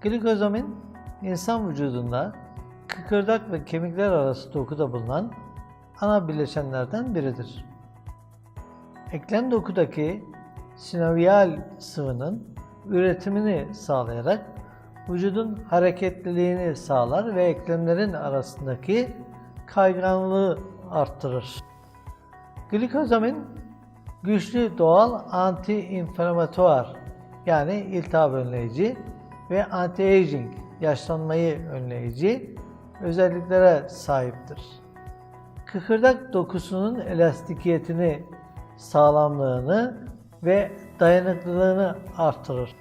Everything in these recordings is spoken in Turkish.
Glikozamin insan vücudunda kıkırdak ve kemikler arası dokuda bulunan ana bileşenlerden biridir. Eklem dokudaki sinovial sıvının üretimini sağlayarak vücudun hareketliliğini sağlar ve eklemlerin arasındaki kayganlığı arttırır. Glikozamin güçlü doğal anti-inflamatuar yani iltihap önleyici ve anti-aging yaşlanmayı önleyici özelliklere sahiptir. Kıkırdak dokusunun elastikiyetini, sağlamlığını ve dayanıklılığını artırır.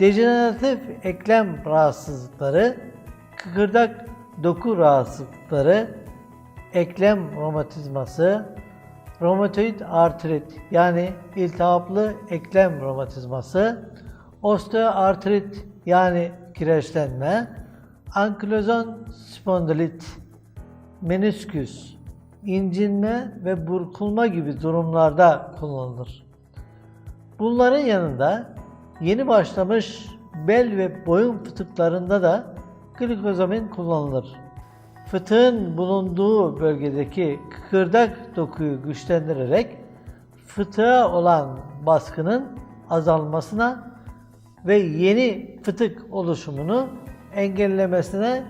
Dejeneratif eklem rahatsızlıkları, kıkırdak doku rahatsızlıkları, eklem romatizması, romatoid artrit yani iltihaplı eklem romatizması, osteoartrit yani kireçlenme, ankilozan spondilit, menisküs, incinme ve burkulma gibi durumlarda kullanılır. Bunların yanında yeni başlamış bel ve boyun fıtıklarında da glikozamin kullanılır. Fıtığın bulunduğu bölgedeki kıkırdak dokuyu güçlendirerek fıtığa olan baskının azalmasına ve yeni fıtık oluşumunu engellemesine